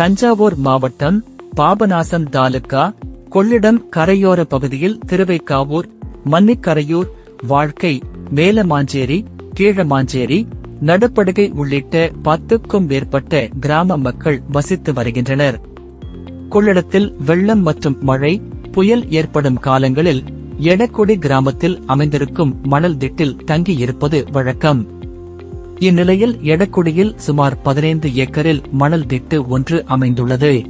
தஞ்சாவூர் மாவட்டம் பாபநாசம் தாலுக்கா கொள்ளிடம் கரையோர பகுதியில் திருவைக்காவூர் மன்னிக்கரையூர் வாழ்க்கை மேலமாஞ்சேரி கீழமாஞ்சேரி நடுப்படுகை உள்ளிட்ட பத்துக்கும் மேற்பட்ட கிராம மக்கள் வசித்து வருகின்றனர். கொள்ளிடத்தில் வெள்ளம் மற்றும் மழை புயல் ஏற்படும் காலங்களில் எடக்குடி கிராமத்தில் அமைந்திருக்கும் மணல் திட்டில் தங்கியிருப்பது வழக்கம். இந்நிலையில் எடக்குடியில் சுமார் பதினைந்து ஏக்கரில் மணல் திட்டு ஒன்று அமைந்துள்ளது.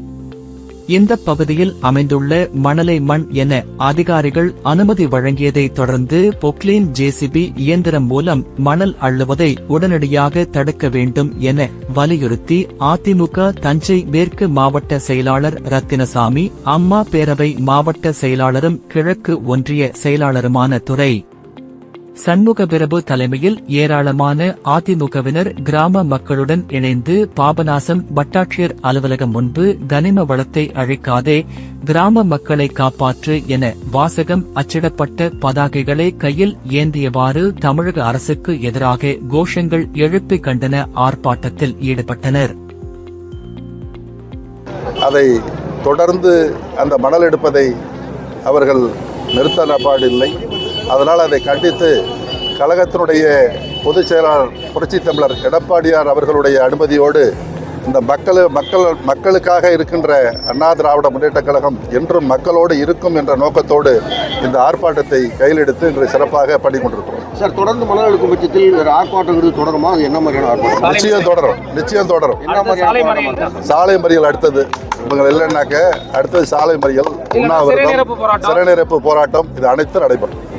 இந்த பகுதியில் அமைந்துள்ள மணலை மண் என அதிகாரிகள் அனுமதி வழங்கியதை தொடர்ந்து பொக்லீன் ஜேசிபி இயந்திரம் மூலம் மணல் அள்ளுவதை உடனடியாக தடுக்க வேண்டும் என வலியுறுத்தி அதிமுக தஞ்சை மேற்கு மாவட்ட செயலாளர் ரத்தினசாமி அம்மா பேரவை மாவட்ட செயலாளரும் கிழக்கு ஒன்றிய செயலாளருமான துறை சண்முகபிரபு தலைமையில் ஏராளமான அதிமுகவினர் கிராம மக்களுடன் இணைந்து பாபநாசம் வட்டாட்சியர் அலுவலகம் முன்பு கனிம வளத்தை அழிக்காதே கிராம மக்களை காப்பாற்று என வாசகம் அச்சிடப்பட்ட பதாகைகளை கையில் ஏந்தியவாறு தமிழக அரசுக்கு எதிராக கோஷங்கள் எழுப்பி கண்டன ஆர்ப்பாட்டத்தில் ஈடுபட்டனர். அதை தொடர்ந்து அந்த மணல் எடுப்பதை அவர்கள் நிறுத்த நப்பாடில்லை அதனால் அதை கண்டித்து கழகத்தினுடைய பொதுச் செயலாளர் புரட்சித் தமிழர் எடப்பாடியார் அவர்களுடைய அனுமதியோடு இந்த மக்கள் மக்கள் மக்களுக்காக இருக்கின்ற அண்ணா திராவிட முன்னேற்றக் கழகம் என்றும் மக்களோடு இருக்கும் என்ற நோக்கத்தோடு இந்த ஆர்ப்பாட்டத்தை கையில் எடுத்து இன்று சிறப்பாக பண்ணி கொண்டிருக்கிறோம். சார் தொடர்ந்து மணல் எடுக்கும் பட்சத்தில் ஆர்ப்பாட்டங்கிறது தொடருமா? அது என்ன மாதிரியான ஆர்ப்பாட்டம்? நிச்சயம் தொடரும். நிச்சயம் தொடரும்? சாலை மறியல். அடுத்தது. இவங்க இல்லைன்னாக்க அடுத்தது சாலை மறியல். உண்ணாவிரதம் சிறைநிரப்பு போராட்டம். இது அனைத்தும் நடைபெறும்.